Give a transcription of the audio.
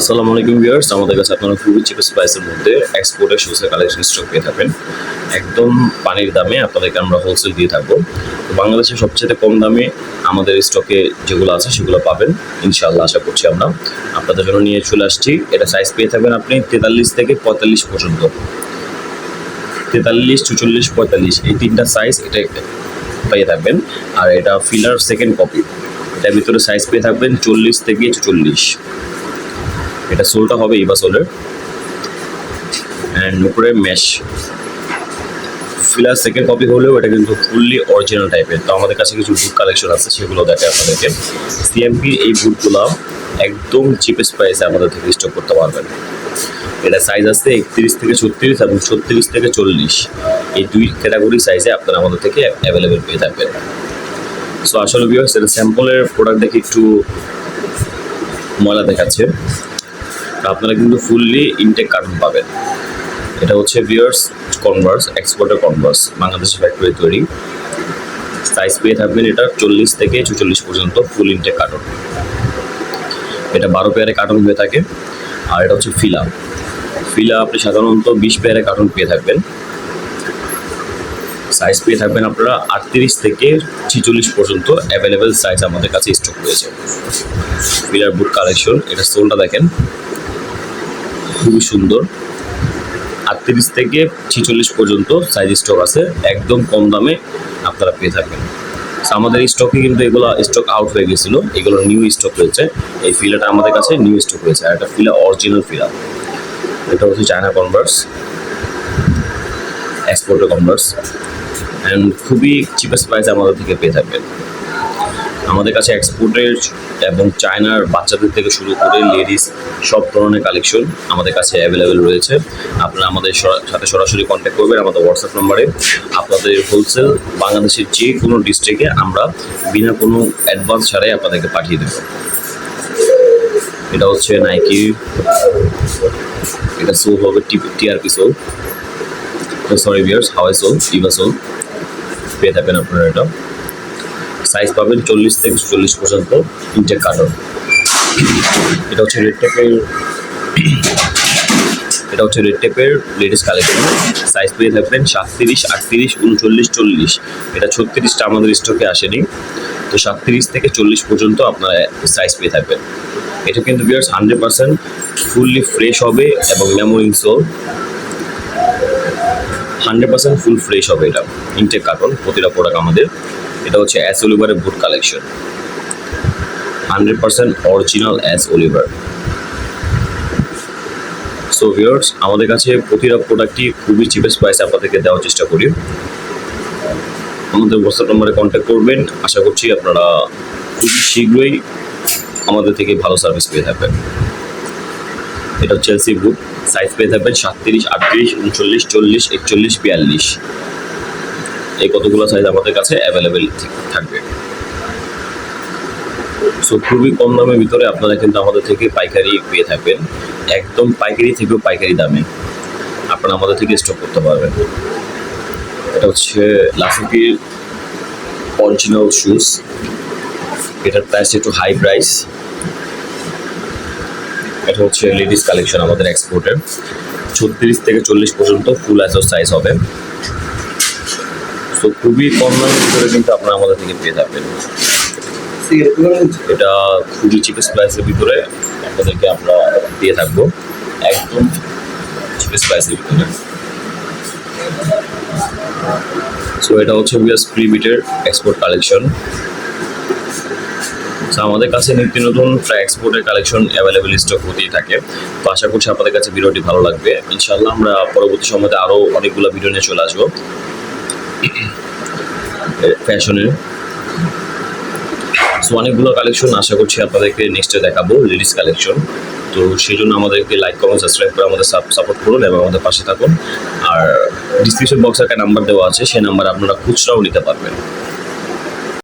আসসালামু আলাইকুম ভিউয়ার্স, আমাদের কাছে আপনারা খুবই চিপেস্ট প্রাইসের মধ্যে এক্সপোর্টের শুজের কালেকশন স্টক পেয়ে থাকবেন। একদম পানির দামে আপনাদেরকে আমরা হোলসেল দিয়ে থাকব। বাংলাদেশের সবচেয়ে কম দামে আমাদের স্টকে যেগুলো আছে সেগুলো পাবেন, ইনশাআল্লাহ আশা করছি আমরা। আপনাদের জন্য নিয়ে চলে আসছি। এটা সাইজ পেয়ে থাকবেন আপনি তেতাল্লিশ থেকে পঁয়তাল্লিশ পর্যন্ত। তেতাল্লিশ, চুচল্লিশ, পঁয়তাল্লিশ, এই তিনটা সাইজ এটা পেয়ে থাকবেন। আর এটা ফিলার সেকেন্ড কপি এটার ভিতরে সাইজ পেয়ে থাকবেন চল্লিশ থেকে চুচল্লিশ। এটা সোলটা হবে ইবা সোলের। অ্যান্ড উপরে ম্যাশ ফিলার সেকেন্ড কপি হলেও এটা কিন্তু ফুললি অরিজিনাল টাইপের তো আমাদের কাছে কিছু বুট কালেকশন আছে, সেগুলো দেখে আপনাদেরকে। সিএমপি এই বুটগুলো একদম চিপেস্ট প্রাইসে আমাদের থেকে স্টক করতে পারবেন। এটা সাইজ আছে একত্রিশ থেকে ছত্রিশ এবং ছত্রিশ থেকে চল্লিশ। এই দুই ক্যাটাগরি সাইজে আপনারা আমাদের থেকে অ্যাভেলেবেল পেয়ে থাকবেন। সো আসলে ভিউয়ার্স এটা স্যাম্পলের প্রোডাক্ট দেখে একটু ময়লা দেখাচ্ছে। আপনারা কিন্তু ফুললি ইনটেক কার্টুন পাবেন। এটা হচ্ছে বিয়ার্স কনভার্স এক্সপোর্টের কনভার্স বাংলাদেশের ফ্যাক্টরি তৈরি। সাইজ পেয়ে থাকবেন এটা চল্লিশ থেকে চুচল্লিশ পর্যন্ত ফুল ইনটেক কার্টুন এটা বারো পেয়ারে কার্টুন হয়ে থাকে। আর এটা হচ্ছে ফিলা ফিলা আপনি সাধারণত বিশ পেয়ারে কার্টুন পেয়ে থাকবেন। সাইজ পেয়ে থাকবেন আপনারা আটত্রিশ থেকে ছিচল্লিশ পর্যন্ত অ্যাভেলেবেল সাইজ আমাদের কাছে স্টক রয়েছে। ফিলার বুট কালেকশন এটা সোলটা দেখেন। খুবই সুন্দর। আটত্রিশ থেকে ছিচল্লিশ পর্যন্ত সাইজ স্টক আছে। একদম কম দামে আপনারা পেয়ে থাকবেন। আমাদের স্টকে কিন্তু এগুলো স্টক আউট হয়ে গেছিল। এগুলো নিউ স্টক রয়েছে। এই ফিলাটা আমাদের কাছে নিউ স্টক রয়েছে। আর একটা ফিলা অরিজিনাল ফিলা এটা হচ্ছে চায়না কনভার্স এক্সপোর্টের কনভার্স অ্যান্ড খুবই চিপেস্ট প্রাইসে আমাদের থেকে পেয়ে থাকবেন। আমাদের কাছে এক্সপোর্টের এবং চায়নার বাচ্চাদের থেকে শুরু করে লেডিস সব ধরনের কালেকশন আমাদের কাছে অ্যাভেলেবেল রয়েছে। আপনারা আমাদের সাথে সরাসরি কন্ট্যাক্ট করবেন আমাদের হোয়াটসঅ্যাপ নম্বরে। আপনাদের হোলসেল বাংলাদেশের যে কোনো ডিস্ট্রিক্টে আমরা বিনা কোনো অ্যাডভান্স ছাড়াই আপনাদেরকে পাঠিয়ে দেবো। এটা হচ্ছে নাইকি এটা সোল হবে TRP sole sorry bears Hawaii sole EVA sole পেয়ে থাকবেন আপনারা এটা। সাইজ পাবেন চল্লিশ থেকে চল্লিশ পর্যন্ত ইনটেক কার্টন এটা হচ্ছে রেড টেপের এটা হচ্ছে রেড টেপের লেটেস্ট কালেকশন সাইজ পেয়ে থাকবেন সাতত্রিশ, আটত্রিশ, উনচল্লিশ, চল্লিশ। এটা ছত্রিশটা আমাদের স্টকে আসেনি। তো সাতত্রিশ থেকে চল্লিশ পর্যন্ত আপনারা সাইজ পেয়ে থাকবেন। এটা কিন্তু bears hundred percent fully fresh হবে এবং memory sole hundred percent full fresh হবে এটা। ইনটেক কার্টন, প্রতিটা প্রোডাক্ট আমাদের। এটা হচ্ছে S অলিভারের boot collection hundred percent original S Oliver so viewers আমাদের কাছে প্রতিটা প্রোডাক্টই খুবই চিপেস্ট প্রাইসে আপনাদেরকে দেওয়ার চেষ্টা করি। আমাদের হোয়াটসঅ্যাপ নম্বরে কন্ট্যাক্ট করবেন। আশা করছি আপনারা খুবই শীঘ্রই আমাদের থেকে ভালো সার্ভিস পেয়ে থাকবেন। এটা হচ্ছে এলসি বুট সাইজ পেয়ে থাকবেন সাতত্রিশ, আটত্রিশ, উনচল্লিশ, চল্লিশ, একচল্লিশ, বিয়াল্লিশ। এই কতগুলো সাইজ আমাদের কাছে অ্যাভেলেবেল থাকবে। সো খুবই কম দামের ভিতরে আপনারা কিন্তু আমাদের থেকে পাইকারি পেয়ে থাকবেন। একদম পাইকারি থেকেও পাইকারি দামে আপনারা আমাদের থেকে স্টক করতে পারবেন। এটা হচ্ছে লাফুকির অরিজিনাল শুজ এটার প্রাইস একটু হাই প্রাইস এটা হচ্ছে লেডিস কালেকশন আমাদের এক্সপোর্টের ছত্রিশ থেকে চল্লিশ পর্যন্ত ফুল অ্যাসোর সাইজ হবে। তো খুবই কম দামের ভিতরে কিন্তু আপনারা আমাদের থেকে পেয়ে থাকবেন এটা খুবই চিপেস্ট প্রাইসের ভিতরে আপনাদেরকে আমরা দিয়ে থাকব। একদম চিপেস্ট প্রাইসের ভিতরে। সো এটা হচ্ছে বিয়াস প্রিমিটের এক্সপোর্ট কালেকশন তো আমাদের কাছে নিত্য নতুন প্রায় এক্সপোর্টের কালেকশন অ্যাভেলেবেল স্টক হতেই থাকে। তো আশা করছি আপনাদের কাছে ভিডিওটি ভালো লাগবে। ইনশাল্লাহ আমরা পরবর্তী সময়তে আরও অনেকগুলো ভিডিও নিয়ে চলে আসব। ফ্যাশনের। সো অনেকগুলো কালেকশন আশা করছি আপনাদেরকে নেক্সটে দেখাবো লেডিস কালেকশন তো সেই জন্য আমাদেরকে লাইক করুন সাবস্ক্রাইব করে আমাদের সাপোর্ট করুন এবং আমাদের পাশে থাকুন। আর ডিসক্রিপশন বক্সে একটা নাম্বার দেওয়া আছে, সেই নাম্বার আপনারা খুচরাও নিতে পারবেন।